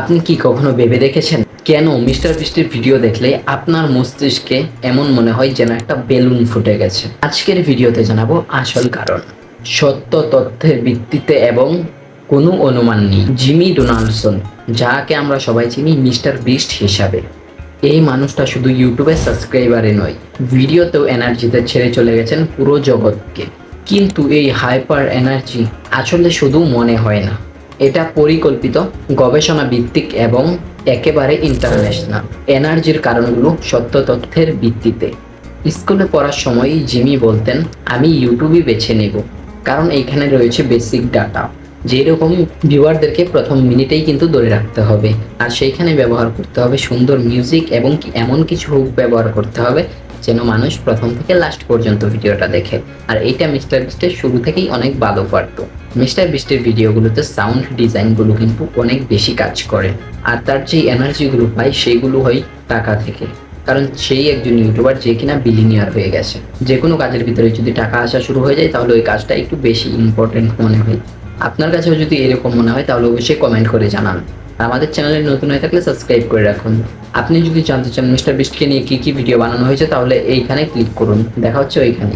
আপনি কি কখনো ভেবে দেখেছেন? কেন মিস্টার বৃষ্টির ভিডিও দেখলে আপনার মস্তিষ্কে এমন মনে হয় যেন একটা বেলুন ফুটে গেছে? আজকের ভিডিওতে জানাব আসল কারণ। সত্য তথ্যের ভিত্তিতে এবং কোনো অনুমান নেই। জিমি ডোনাল্ডসন যাকে আমরা সবাই চিনি মিস্টার বিস্ট হিসাবে। এই মানুষটা শুধু ইউটিউবে সাবস্ক্রাইবারে নয়, ভিডিওতেও এনার্জিতে ছেড়ে চলে গেছেন পুরো জগৎকে। কিন্তু এই হাইপার এনার্জি আসলে শুধু মনে হয় না। এটা পরিকল্পিত গবেষণা ভিত্তিক এবং একেবারে ইন্টারন্যাশনাল এনার্জির কারণগুলো সত্য তথ্যের ভিত্তিতে। স্কুলে পড়ার সময় জিমি বলতেন, আমি ইউটিউবই বেছে নেব, কারণ এইখানে রয়েছে বেসিক ডাটা যেরকম ভিউয়ারদেরকে প্রথম মিনিটেই কিন্তু ধরে রাখতে হবে, আর সেইখানে ব্যবহার করতে হবে সুন্দর মিউজিক এবং এমন কিছু হুক ব্যবহার করতে হবে যেন মানুষ প্রথম থেকে লাস্ট পর্যন্ত ভিডিওটা দেখে। আর এইটা মিস্টার বিস্টের শুরু থেকেই অনেক ভালো পারতো মিস্টার বিস্টের ভিডিওগুলোতে সাউন্ড ডিজাইনগুলো কিন্তু অনেক বেশি কাজ করে। আর তার যে এনার্জিগুলো পায় সেগুলো হয় টাকা থেকে। কারণ সেই একজন ইউটিউবার যে কিনা বিলিনিয়ার হয়ে গেছে। যে কোনো কাজের ভিতরে যদি টাকা আসা শুরু হয়ে যায়, তাহলে ওই কাজটা একটু বেশি ইম্পর্টেন্ট মনে হয়। আপনার কাছেও যদি এরকম মনে হয়, তাহলে অবশ্যই কমেন্ট করে জানান। আমাদের চ্যানেলে নতুন হয়ে থাকলে সাবস্ক্রাইব করে রাখুন। আপনি যদি জানতে চান মিস্টার বিস্টকে নিয়ে কী কী ভিডিও বানানো হয়েছে, তাহলে এইখানে ক্লিক করুন। দেখা হচ্ছে ওইখানে